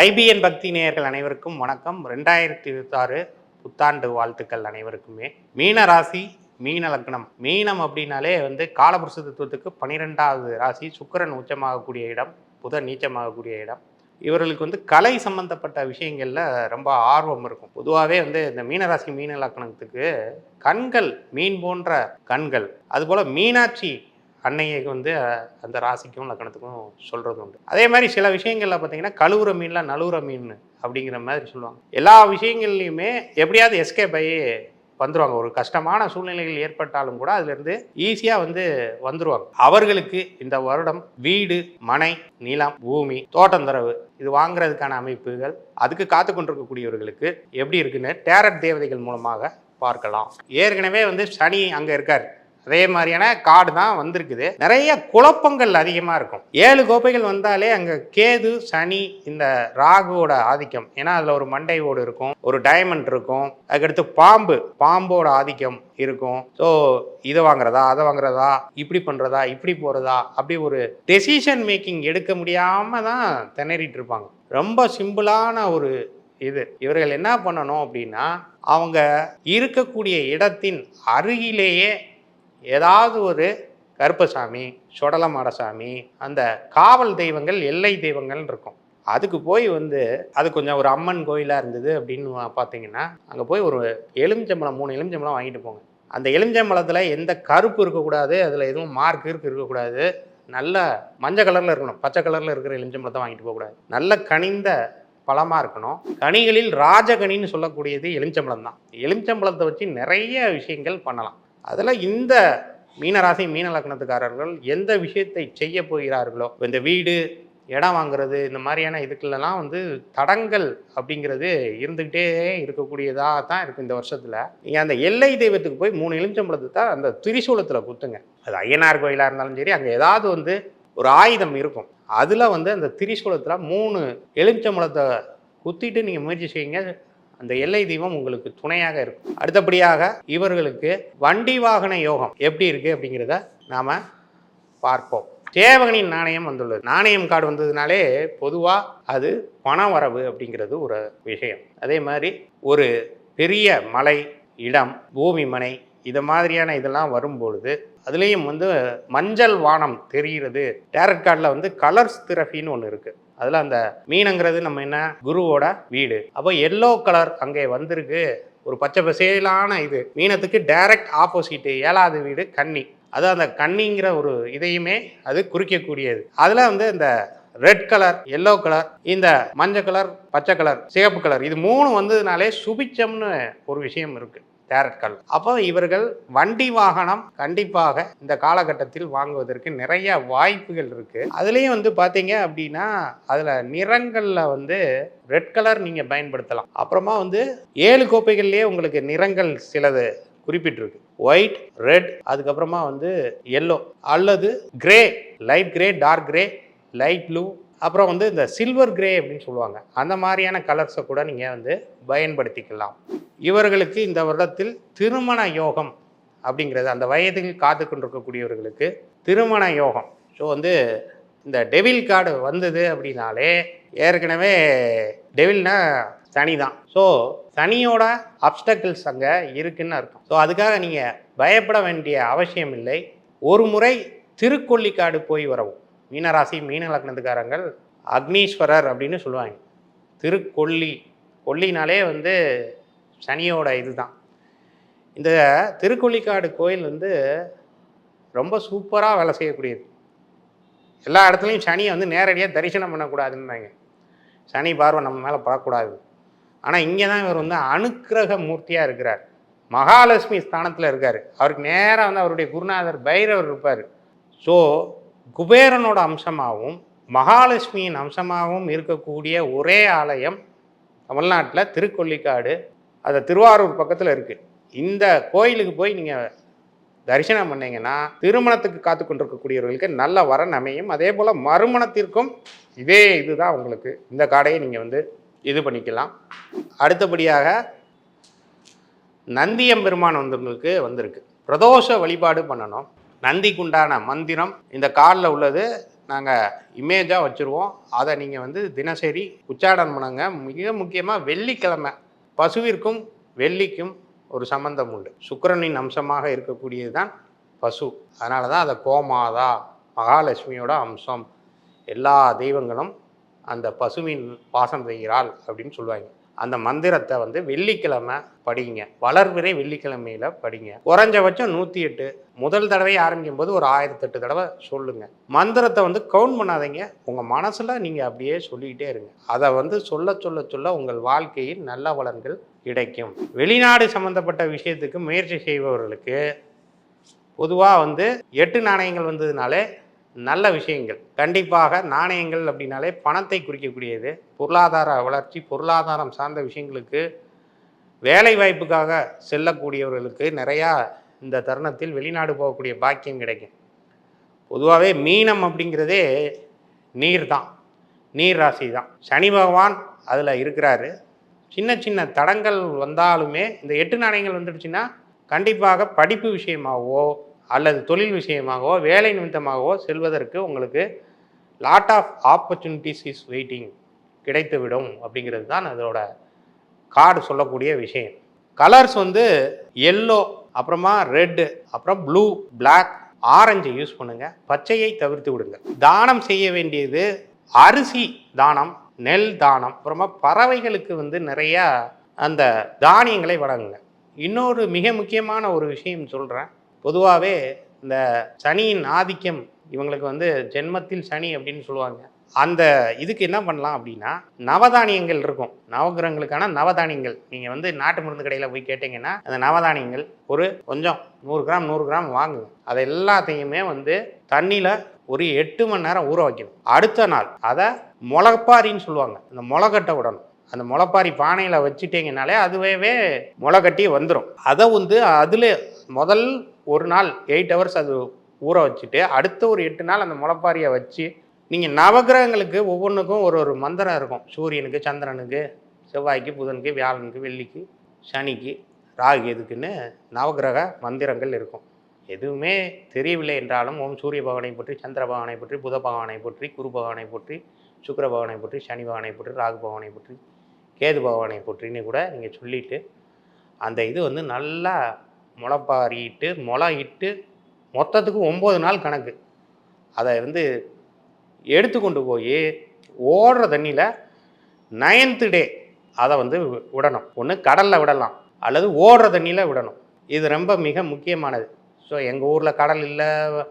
IBN பக்தி நேயர்கள் அனைவருக்கும் வணக்கம். ரெண்டாயிரத்தி இருபத்தாறு புத்தாண்டு வாழ்த்துக்கள் அனைவருக்குமே. மீன ராசி மீன லக்னம். மீனம் அப்படின்னாலே வந்து காலபுருஷ தத்துவத்துக்கு பன்னிரெண்டாவது ராசி சுக்கிரன் உச்சமாகக்கூடிய இடம் புதன் நீச்சமாகக்கூடிய இடம். இவர்களுக்கு வந்து கலை சம்பந்தப்பட்ட விஷயங்களில் ரொம்ப ஆர்வம் இருக்கும். பொதுவாகவே வந்து இந்த மீனராசி மீன லக்னத்துக்கு கண்கள் மீன் போன்ற கண்கள். அதுபோல் மீனாட்சி அன்னையை வந்து அந்த ராசிக்கும் லக்கணத்துக்கும் சொல்கிறது உண்டு. அதே மாதிரி சில விஷயங்களில் பார்த்தீங்கன்னா கழுவுற மீன்லாம் நழுவுற மீன் அப்படிங்கிற மாதிரி சொல்லுவாங்க. எல்லா விஷயங்கள்லையுமே எப்படியாவது எஸ்கேப் ஆகி வந்துருவாங்க. ஒரு கஷ்டமான சூழ்நிலைகள் ஏற்பட்டாலும் கூட அதுலேருந்து ஈஸியாக வந்து வந்துருவாங்க. அவர்களுக்கு இந்த வருடம் வீடு மனை நிலம் பூமி தோட்டந்தரவு இது வாங்குறதுக்கான அமைப்புகள் அதுக்கு காத்து கொண்டிருக்கக்கூடியவர்களுக்கு எப்படி இருக்குன்னு டேரட் தேவதைகள் மூலமாக பார்க்கலாம். ஏற்கனவே வந்து சனி அங்கே இருக்கார். அதே மாதிரியான கார்டு தான் வந்திருக்குது. நிறைய குழப்பங்கள் அதிகமாக இருக்கும். ஏழு கோப்பைகள் வந்தாலே அங்கே கேது சனி இந்த ராகுவோட ஆதிக்கம். ஏன்னா அதில் ஒரு மண்டை ஓடு இருக்கும் ஒரு டைமண்ட் இருக்கும். அதுக்கடுத்து பாம்பு பாம்போட ஆதிக்கம் இருக்கும். ஸோ இதை வாங்குறதா அதை வாங்குறதா இப்படி பண்ணுறதா இப்படி போகிறதா அப்படி ஒரு டெசிஷன் மேக்கிங் எடுக்க முடியாமல் தான் திணறிட்டு இருப்பாங்க. ரொம்ப சிம்பிளான ஒரு இது. இவர்கள் என்ன பண்ணணும் அப்படின்னா அவங்க இருக்கக்கூடிய இடத்தின் அருகிலேயே ஏதாவது ஒரு கருப்பசாமி சொடலமாடசாமி அந்த காவல் தெய்வங்கள் எல்லை தெய்வங்கள்னு இருக்கும். அதுக்கு போய் வந்து அது கொஞ்சம் ஒரு அம்மன் கோயிலாக இருந்தது அப்படின்னு பார்த்தீங்கன்னா அங்கே போய் ஒரு எலுமிச்சம்பழம் மூணு எலுமிச்சம்பழம் வாங்கிட்டு போங்க. அந்த எலுமிச்சம்பழத்தில் எந்த கருப்பு இருக்கக்கூடாது அதில் எதுவும் மார்க் இருக்கு இருக்கக்கூடாது. நல்ல மஞ்சள் கலரில் இருக்கணும் பச்சை கலரில் இருக்கிற எலுமிச்சம்பழத்தை வாங்கிட்டு போகக்கூடாது. நல்ல கனிந்த பழமாக இருக்கணும். கனிகளில் ராஜகனின்னு சொல்லக்கூடியது எலுமிச்சம்பழம் தான் எலுமிச்சம்பழத்தை வச்சு நிறைய விஷயங்கள் பண்ணலாம். அதில் இந்த மீனராசி மீன லக்னத்துக்காரர்கள் எந்த விஷயத்தை செய்ய போகிறார்களோ இந்த வீடு இடம் வாங்குறது இந்த மாதிரியான இதுக்குள்ளலாம் வந்து தடங்கள் அப்படிங்கிறது இருந்துக்கிட்டே இருக்கக்கூடியதாக தான் இருக்குது இந்த வருஷத்தில். நீங்கள் அந்த எல்லை தெய்வத்துக்கு போய் மூணு எலுமிச்சம்பழத்தை தான் அந்த திரிசூலத்தில் குத்துங்க. அது ஐயனார் கோயிலாக இருந்தாலும் சரி அங்கே ஏதாவது வந்து ஒரு ஆயுதம் இருக்கும். அதில் வந்து அந்த திரிசூலத்தில் மூணு எலுமிச்சம்பழத்தை குத்திட்டு நீங்கள் முயற்சி செய்யுங்க. அந்த எல்லை தெய்வம் உங்களுக்கு துணையாக இருக்கும். அடுத்தபடியாக இவர்களுக்கு வண்டி வாகன யோகம் எப்படி இருக்குது அப்படிங்கிறத நாம் பார்ப்போம். சேவகனின் நாணயம் வந்துள்ளது. நாணயம் கார்டு வந்ததுனாலே பொதுவாக அது பண வரவு அப்படிங்கிறது ஒரு விஷயம். அதே மாதிரி ஒரு பெரிய மலை இடம் பூமி மனை இது மாதிரியான இதெல்லாம் வரும்பொழுது அதுலேயும் வந்து மஞ்சள் வானம் தெரிகிறது. டேரட் கார்டில் வந்து கலர்ஸ் திரஃபின்னு ஒன்று இருக்குது அதில் அந்த மீனுங்கிறது நம்ம என்ன? குருவோட வீடு. அப்போ எல்லோ கலர் அங்கே வந்திருக்கு. ஒரு பச்சை பசேலான இது. மீனத்துக்கு டைரக்ட் ஆப்போசிட் ஏழாவது வீடு கன்னி. அது அந்த கன்னிங்கிற ஒரு இதையுமே அது குறிக்கக்கூடியது. அதில் வந்து இந்த ரெட் கலர் எல்லோ கலர் இந்த மஞ்சள் கலர் பச்சை கலர் சிகப்பு கலர் இது மூணு வந்ததுனாலே சுபிச்சம்னு ஒரு விஷயம் இருக்குது டேரட் அப்போ இவர்கள் வண்டி வாகனம் கண்டிப்பாக இந்த காலகட்டத்தில் வாங்குவதற்கு நிறைய வாய்ப்புகள் இருக்கு. அதுலேயும் வந்து பார்த்தீங்க அப்படின்னா அதில் நிறங்களில் வந்து ரெட் கலர் நீங்கள் பயன்படுத்தலாம். அப்புறமா வந்து ஏழு கோப்பைகள்லேயே உங்களுக்கு நிறங்கள் சிலது குறிப்பிட்டிருக்கு. ஒயிட் ரெட் அதுக்கப்புறமா வந்து எல்லோ அல்லது grey light grey dark grey light blue அப்புறம் வந்து இந்த சில்வர் கிரே அப்படின்னு சொல்லுவாங்க. அந்த மாதிரியான கலர்ஸை கூட நீங்கள் வந்து பயன்படுத்திக்கலாம். இவர்களுக்கு இந்த வருடத்தில் திருமண யோகம் அப்படிங்கிறது அந்த வயதில் காத்து கொண்டிருக்கக்கூடியவர்களுக்கு திருமண யோகம். ஸோ வந்து இந்த டெவில் கார்டு வந்தது அப்படின்னாலே ஏற்கனவே டெவில்னா சனி தான் ஸோ சனியோட அப்டக்கிள்ஸ் அங்கே இருக்குன்னு அர்த்தம். ஸோ அதுக்காக நீங்கள் பயப்பட வேண்டிய அவசியம் இல்லை ஒரு முறை திருக்கொல்லிக்காடு போய் வரவும். மீனராசி மீன லக்னத்துக்காரங்கள் அக்னீஸ்வரர் அப்படின்னு சொல்லுவாங்க. திருக்கொல்லி கொல்லினாலே வந்து சனியோட இதுதான். இந்த திருக்கொல்லிக்காடு கோயில் வந்து ரொம்ப சூப்பராக வேலை செய்யக்கூடியது. எல்லா இடத்துலையும் சனியை வந்து நேரடியாக தரிசனம் பண்ணக்கூடாதுன்னாங்க சனி பார்வை நம்ம மேலே படக்கூடாது. ஆனால் இங்கே தான் இவர் வந்து அனுக்கிரக மூர்த்தியாக இருக்கிறார். மகாலட்சுமி ஸ்தானத்தில் இருக்கார். அவருக்கு நேராக வந்து அவருடைய குருநாதர் பைரவர் இருப்பார். ஸோ குபேரனோட அம்சமாகவும் மகாலட்சுமியின் அம்சமாகவும் இருக்கக்கூடிய ஒரே ஆலயம் தமிழ்நாட்டில் திருக்கொல்லிக்காடு அது திருவாரூர் பக்கத்தில் இருக்குது இந்த கோயிலுக்கு போய் நீங்கள் தரிசனம் பண்ணீங்கன்னா திருமணத்துக்கு காத்து கொண்டிருக்கக்கூடியவர்களுக்கு நல்ல வரன் அமையும் அதே போல் மறுமணத்திற்கும் இதே இதுதான் உங்களுக்கு இந்த காடையை நீங்கள் வந்து இது பண்ணிக்கலாம். அடுத்தபடியாக நந்தியம்பெருமான் வந்து உங்களுக்கு வந்திருக்கு. பிரதோஷ வழிபாடு பண்ணணும். நந்திக்குண்டான மந்திரம் இந்த காலில் உள்ளது. நாங்கள் இமேஜாக வச்சுருவோம். அதை நீங்கள் வந்து தினசரி உச்சாடன் பண்ணுங்க. மிக முக்கியமாக வெள்ளிக்கிழமை பசுவிற்கும் வெள்ளிக்கும் ஒரு சம்பந்தம் உண்டு. சுக்கிரனின் அம்சமாக இருக்கக்கூடியது தான் பசு. அதனால தான் அதை கோமாதா மகாலட்சுமியோட அம்சம். எல்லா தெய்வங்களும் அந்த பசுவின் வாசம் செய்கிறாள் அப்படின்னு சொல்லுவாங்க. அந்த மந்திரத்தை வந்து வெள்ளிக்கிழமை படிங்க. வளர்விரை வெள்ளிக்கிழமையில படிங்க. குறைஞ்சபட்சம் நூற்றி எட்டு முதல் தடவை ஆரம்பிக்கும் போது ஒரு ஆயிரத்தெட்டு தடவை சொல்லுங்க. மந்திரத்தை வந்து கவுண்ட் பண்ணாதீங்க. உங்கள் மனசில் நீங்கள் அப்படியே சொல்லிக்கிட்டே இருங்க. அதை வந்து சொல்ல சொல்ல சொல்ல உங்கள் வாழ்க்கையில் நல்ல பலன்கள் கிடைக்கும். வெளிநாடு சம்மந்தப்பட்ட விஷயத்துக்கு முயற்சி செய்பவர்களுக்கு பொதுவாக வந்து எட்டு நாணயங்கள் வந்ததுனாலே நல்ல விஷயங்கள். கண்டிப்பாக நாணயங்கள் அப்படின்னாலே பணத்தை குறிக்கக்கூடியது. பொருளாதார வளர்ச்சி பொருளாதாரம் சார்ந்த விஷயங்களுக்கு வேலை வாய்ப்புக்காக செல்லக்கூடியவர்களுக்கு நிறையா இந்த தருணத்தில் வெளிநாடு போகக்கூடிய பாக்கியம் கிடைக்கும். பொதுவாகவே மீனம் அப்படிங்கிறதே நீர் தான். நீர் ராசி தான். சனி பகவான் அதில் இருக்கிறாரு. சின்ன சின்ன தடங்கள் வந்தாலுமே இந்த எட்டு நாணயங்கள் வந்துடுச்சுன்னா கண்டிப்பாக படிப்பு விஷயமாகவோ அல்லது தொழில் விஷயமாகவோ வேலை நிமித்தமாகவோ செல்வதற்கு உங்களுக்கு lot of opportunities is waiting கிடைத்துவிடும் அப்படிங்கிறது தான் அதோட கார்டு சொல்லக்கூடிய விஷயம். கலர்ஸ் வந்து எல்லோ அப்புறமா ரெட்டு அப்புறம் ப்ளூ பிளாக் ஆரஞ்சு யூஸ் பண்ணுங்க. பச்சையை தவிர்த்து விடுங்க. தானம் செய்ய வேண்டியது அரிசி தானம் நெல் தானம் அப்புறமா பறவைகளுக்கு வந்து நிறையா அந்த தானியங்களை வழங்குங்க. இன்னொரு மிக முக்கியமான ஒரு விஷயம் சொல்கிறேன் பொதுவாகவே இந்த சனியின் ஆதிக்கம் இவங்களுக்கு வந்து ஜென்மத்தில் சனி அப்படின்னு சொல்லுவாங்க. அந்த இதுக்கு என்ன பண்ணலாம் அப்படின்னா நவதானியங்கள் இருக்கும். நவகிரகங்களுக்கான நவதானியங்கள். நீங்கள் வந்து நாட்டு மருந்து கடையில் போய் கேட்டிங்கன்னா அந்த நவதானியங்கள் ஒரு கொஞ்சம் நூறு கிராம் நூறு கிராம் வாங்குங்க. அதை எல்லாத்தையுமே வந்து தண்ணியில் ஒரு எட்டு மணி நேரம் ஊற வைக்கணும். அடுத்த நாள் அதை முளப்பாரின்னு சொல்லுவாங்க. அந்த முளைக்கட்டை விடணும். அந்த முளைப்பாரி பானையில் வச்சுட்டீங்கனாலே அதுவே முளைக்கட்டி வந்துடும் அதை வந்து அதில் முதல் ஒரு நாள் எயிட் ஹவர்ஸ் அது ஊற வச்சுட்டு அடுத்த ஒரு எட்டு நாள் அந்த முளைப்பாரியை வச்சு நீங்கள் நவகிரகங்களுக்கு ஒவ்வொன்றுக்கும் ஒரு ஒரு மந்திரம் இருக்கும். சூரியனுக்கு சந்திரனுக்கு செவ்வாய்க்கு புதனுக்கு வியாழனுக்கு வெள்ளிக்கு சனிக்கு ராகு எதுக்குன்னு நவகிரக மந்திரங்கள் இருக்கும். எதுவுமே தெரியவில்லை என்றாலும் ஓம் சூரிய பகவானை பற்றி சந்திர பகவானை பற்றி புத பகவானை பற்றி குரு பகவானை பற்றி சுக்கிர பகவானை பற்றி சனி பகவானை பற்றி ராகு பகவானை பற்றி கேது பகவானை பற்றின்னு கூட நீங்கள் சொல்லிவிட்டு அந்த இது வந்து நல்லா முளைப்பாரிட்டு முளை இட்டு மொத்தத்துக்கு ஒம்பது நாள் கணக்கு. அதை வந்து எடுத்து கொண்டு போய் ஓடுற தண்ணியில் நைன்த்து டே அதை வந்து வி- விடணும். ஒன்று கடலில் விடலாம் அல்லது ஓடுற தண்ணியில் விடணும். இது ரொம்ப மிக முக்கியமானது. ஸோ எங்கள் ஊரில் கடல் இல்லை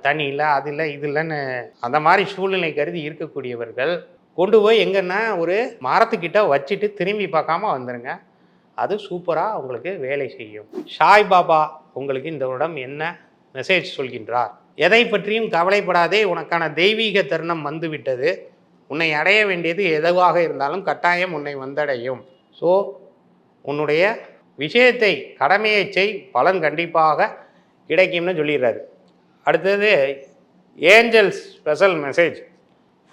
தண்ணி இல்லை அது இல்லை இது இல்லைன்னு அந்த மாதிரி சூழ்நிலை கருதி இருக்கக்கூடியவர்கள் கொண்டு போய் எங்கன்னா ஒரு மரத்துக்கிட்ட வச்சுட்டு திரும்பி பார்க்காம வந்துடுங்க அது சூப்பராக உங்களுக்கு வேலை செய்யும். சாய் பாபா உங்களுக்கு இந்த வருடம் என்ன மெசேஜ் சொல்கின்றார்? எதை பற்றியும் கவலைப்படாதே உனக்கான தெய்வீக தருணம் வந்துவிட்டது. உன்னை அடைய வேண்டியது எதுவாக இருந்தாலும் கட்டாயம் உன்னை வந்தடையும். ஸோ உன்னுடைய விஷயத்தை கடமையை செய் பலன் கண்டிப்பாக கிடைக்கும்னு சொல்லிடுறாரு. அடுத்தது angels special message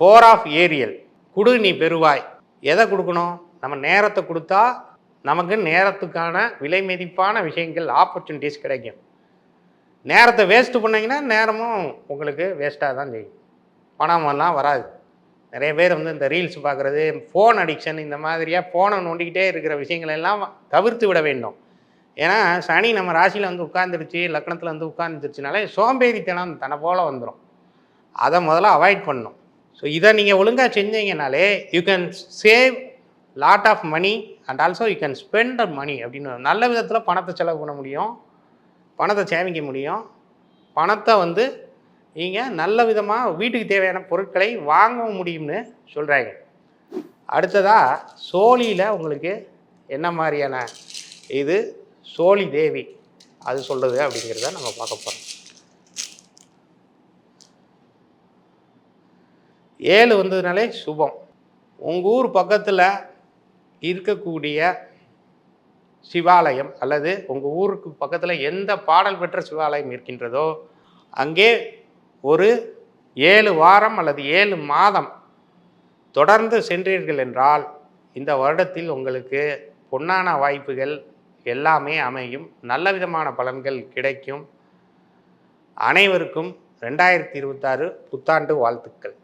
for of Ariel. குடு நீ பெறுவாய். எதை கொடுக்கணும்? நம்ம நேரத்தை கொடுத்தா நமக்கு நேரத்துக்கான விலை மதிப்பான விஷயங்கள் ஆப்பர்ச்சுனிட்டிஸ் கிடைக்கும். நேரத்தை வேஸ்ட்டு பண்ணிங்கன்னா நேரமும் உங்களுக்கு வேஸ்ட்டாக தான் செய்யும். பணமெல்லாம் வராது. நிறைய பேர் வந்து இந்த ரீல்ஸ் பார்க்குறது ஃபோன் அடிக்ஷன் இந்த மாதிரியாக ஃபோனை நோண்டிக்கிட்டே இருக்கிற விஷயங்கள் எல்லாம் தவிர்த்து விட வேண்டும். ஏன்னா சனி நம்ம ராசியில் வந்து உட்காந்துருச்சு லக்னத்தில் வந்து உட்காந்துருச்சுனாலே சோம்பேறித்தனம் தன்னை போல் வந்துடும் அதை முதல்ல அவாய்ட் பண்ணணும். ஸோ இதை நீங்கள் ஒழுங்காக செஞ்சீங்கனாலே you can save lot of money and also you can spend money அப்படின்னு நல்ல விதத்தில் பணத்தை செலவு பண்ண முடியும். பணத்தை சேமிக்க முடியும். பணத்தை வந்து நீங்கள் நல்ல விதமாக வீட்டுக்கு தேவையான பொருட்களை வாங்கவும் முடியும்னு சொல்கிறாங்க அடுத்ததாக சோழியில் உங்களுக்கு என்ன மாதிரியான இது? சோழி தேவி. அது சொல்கிறது அப்படிங்கிறத நம்ம பார்க்க போகிறோம் ஏழு வந்ததுனாலே சுபம். உங்கள் ஊர் பக்கத்தில் இருக்கக்கூடிய சிவாலயம் அல்லது உங்கள் ஊருக்கு பக்கத்தில் எந்த பாடல் பெற்ற சிவாலயம் இருக்கின்றதோ அங்கே ஒரு ஏழு வாரம் அல்லது ஏழு மாதம் தொடர்ந்து சென்றீர்கள் என்றால் இந்த வருடத்தில் உங்களுக்கு பொன்னான வாய்ப்புகள் எல்லாமே அமையும். நல்ல விதமான பலன்கள் கிடைக்கும். அனைவருக்கும் ரெண்டாயிரத்தி இருபத்தாறு புத்தாண்டு வாழ்த்துக்கள்.